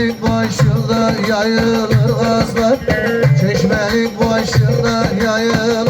Çeşmelik başında yayılır gazlar Çeşmelik başında yayılır